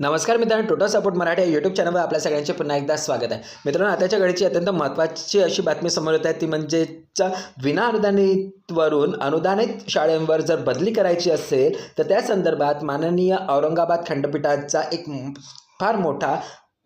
नमस्कार मित्रांनो total support Marathi या यूट्यूब चॅनलवर आपल्या सगळ्यांचे पुन्हा एकदा स्वागत आहे. मित्रांनो आताच्या घडीची अत्यंत महत्त्वाची अशी बातमी समोर येत आहे ती म्हणजे विना अनुदानितवरून अनुदानित शाळेंवर जर बदली करायची असेल तर त्या संदर्भात माननीय औरंगाबाद खंडपीठाचा एक फार मोठा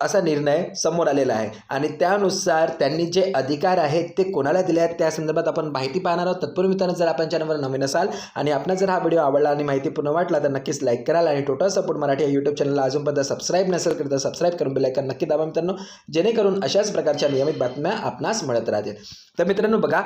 असा निर्णय समोर आलेला आहे. आणि त्यानुसार त्यांनी जे अधिकार आहेत ते कोणाला दिले आहेत त्या संदर्भात आपण माहिती पाहणार आहोत. तत्पूर्वी मित्रांनो जर आपण चॅनलवर नवीन असाल आणि आपण जर हा व्हिडिओ आवडला आणि माहिती पूर्ण वाटला तर नक्कीच लाईक कराल आणि टोटल सपोर्ट मराठी या यूट्यूब चॅनलला अजूनपर्यंत सबस्क्राईब नसेल तर सबस्क्राईब करून बेलायकन नक्की दाबा मित्रांनो जेणेकरून अशाच प्रकारच्या नियमित बातम्या आपणास मिळत राहतील. तर मित्रांनो बघा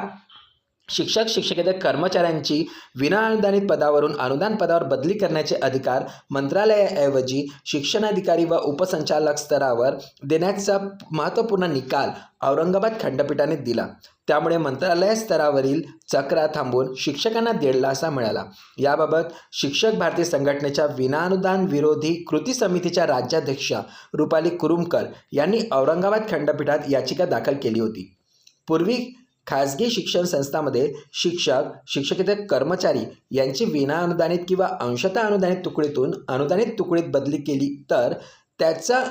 शिक्षक शिक्षकेतर कर्मचाऱ्यांची विनाअनुदानित पदावरून अनुदान पदावर बदली करण्याचे अधिकार मंत्रालयाऐवजी शिक्षणाधिकारी व उपसंचालक स्तरावर देण्याचा महत्त्वपूर्ण निकाल औरंगाबाद खंडपीठाने दिला. त्यामुळे मंत्रालय स्तरावरील चक्रा थांबून शिक्षकांना दिलासा मिळाला. याबाबत शिक्षक भारती संघटनेच्या विनाअनुदान विरोधी कृती समितीच्या राज्याध्यक्षा रुपाली कुरुमकर यांनी औरंगाबाद खंडपीठात याचिका दाखल केली होती. पूर्वी खाजगी शिक्षण संस्थांमध्ये शिक्षक शिक्षकेतर कर्मचारी यांची विनाअनुदानित किंवा अंशतः अनुदानित तुकडीतून अनुदानित तुकडीत बदली केली तर त्याचा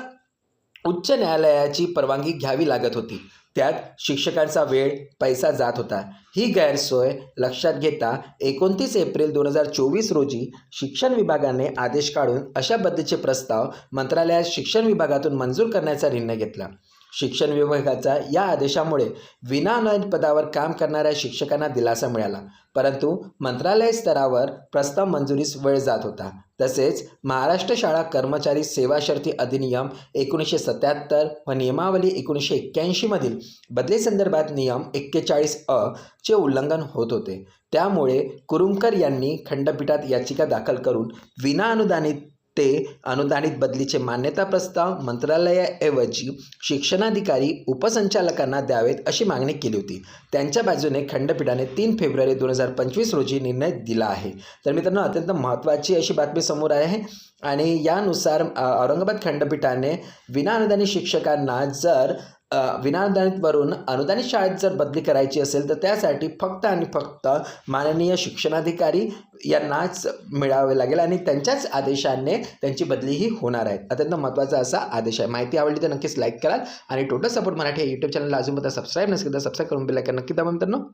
उच्च न्यायालयाची परवानगी घ्यावी लागत होती. त्यात शिक्षकांचा वेळ पैसा जात होता. ही गैरसोय लक्षात घेता एकोणतीस एप्रिल दोन हजार चोवीस रोजी शिक्षण विभागाने आदेश काढून अशा पद्धतीचे प्रस्ताव मंत्रालयात शिक्षण विभागातून मंजूर करण्याचा निर्णय घेतला. शिक्षण विभागाचा या आदेशामुळे विनाअनुदानित पदावर काम करणाऱ्या शिक्षकांना दिलासा मिळाला. परंतु मंत्रालय स्तरावर प्रस्ताव मंजुरीस वेळ जात होता. तसेच महाराष्ट्र शाळा कर्मचारी सेवा शर्ती अधिनियम एकोणीसशे सत्याहत्तर व नियमावली एकोणीसशे एक्क्याऐंशीमधील बदलीसंदर्भात नियम एक्केचाळीस अ चे उल्लंघन होत होते. त्यामुळे कुरुमकर यांनी खंडपीठात याचिका दाखल करून विनाअनुदानित ते अनुदानित बदलीचे मान्यता प्रस्ताव मंत्रालयाऐवजी शिक्षणाधिकारी उपसंचालकांना द्यावेत अशी मागणी केली होती. त्यांच्या बाजूने खंडपीठाने तीन फेब्रुवारी दोन हजार पंचवीस रोजी निर्णय दिला आहे. तर मित्रांनो अत्यंत महत्त्वाची अशी बातमी समोर आहे आणि यानुसार औरंगाबाद खंडपीठाने विनाअनुदानित शिक्षकांना जर विनाअनुदानितवरून अनुदानित शाळेत जर बदली करायची असेल तर त्यासाठी फक्त आणि फक्त माननीय शिक्षणाधिकारी यांनाच मिळावे लागेल आणि त्यांच्याच आदेशाने त्यांची बदलीही होणार आहे अत्यंत महत्त्वाचा असा आदेश आहे. माहिती आवडली तर नक्कीच लाईक कराल आणि टोटल सपोर्ट मराठी या यूट्यूब चॅनलला अजून सबस्क्राईब नसेल तर सबस्क्राईब करून बेलायकन नक्की दाबा मित्रांनो.